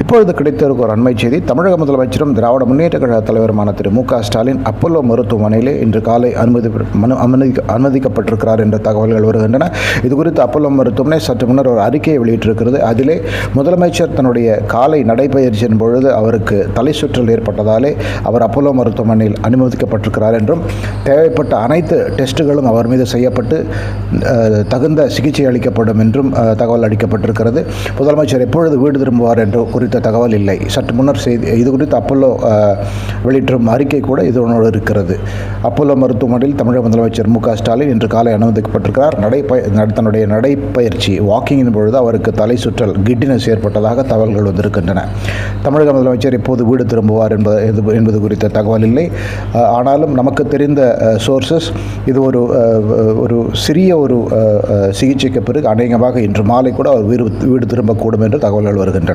இப்பொழுது கிடைத்திருக்கும் ஒரு அண்மை செய்தி. தமிழக முதலமைச்சரும் திராவிட முன்னேற்ற கழக தலைவருமான திரு மு க ஸ்டாலின் அப்பல்லோ மருத்துவமனையிலே இன்று காலை அனுமதி மனு அனுமதி அனுமதிக்கப்பட்டிருக்கிறார் என்ற தகவல்கள் வருகின்றன. இது குறித்து அப்பல்லோ மருத்துவமனை சற்று முன்னர் ஒரு அறிக்கையை வெளியிட்டிருக்கிறது. அதிலே முதலமைச்சர் தன்னுடைய காலை நடைபயிற்சியின் பொழுது அவருக்கு தலை சுற்றல் ஏற்பட்டதாலே அவர் அப்பல்லோ மருத்துவமனையில் அனுமதிக்கப்பட்டிருக்கிறார் என்றும் தேவைப்பட்ட அனைத்து டெஸ்ட்டுகளும் அவர் மீது செய்யப்பட்டு தகுந்த சிகிச்சை அளிக்கப்படும் என்றும் தகவல் அளிக்கப்பட்டிருக்கிறது. முதலமைச்சர் எப்பொழுது வீடு திரும்புவார் என்று குறித்த தகவல் இல்லை. சற்று முன்னர் செய்தி இது குறித்து அப்பல்லோ வெளியிட்டும் வெளியிட்டிருக்கும் அறிக்கை கூட இதனோடு இருக்கிறது. அப்பல்லோ மருத்துவமனையில் தமிழக முதலமைச்சர் மு க ஸ்டாலின் இன்று காலை அனுமதிக்கப்பட்டிருக்கிறார். நடைப்பய தன்னுடைய நடைப்பயிற்சி வாக்கிங்கின் பொழுது அவருக்கு தலை சுற்றல் கிட்டினஸ் ஏற்பட்டதாக தகவல்கள் வந்திருக்கின்றன. தமிழக முதலமைச்சர் எப்போது வீடு திரும்புவார் என்பது என்பது குறித்த தகவல் இல்லை. ஆனாலும் நமக்கு தெரிந்த சோர்சஸ் இது ஒரு ஒரு சிறிய ஒரு சிகிச்சைக்கு பிறகு அநேகமாக இன்று மாலை கூட அவர் வீடு வீடு திரும்பக்கூடும் என்று தகவல்கள் வருகின்றன.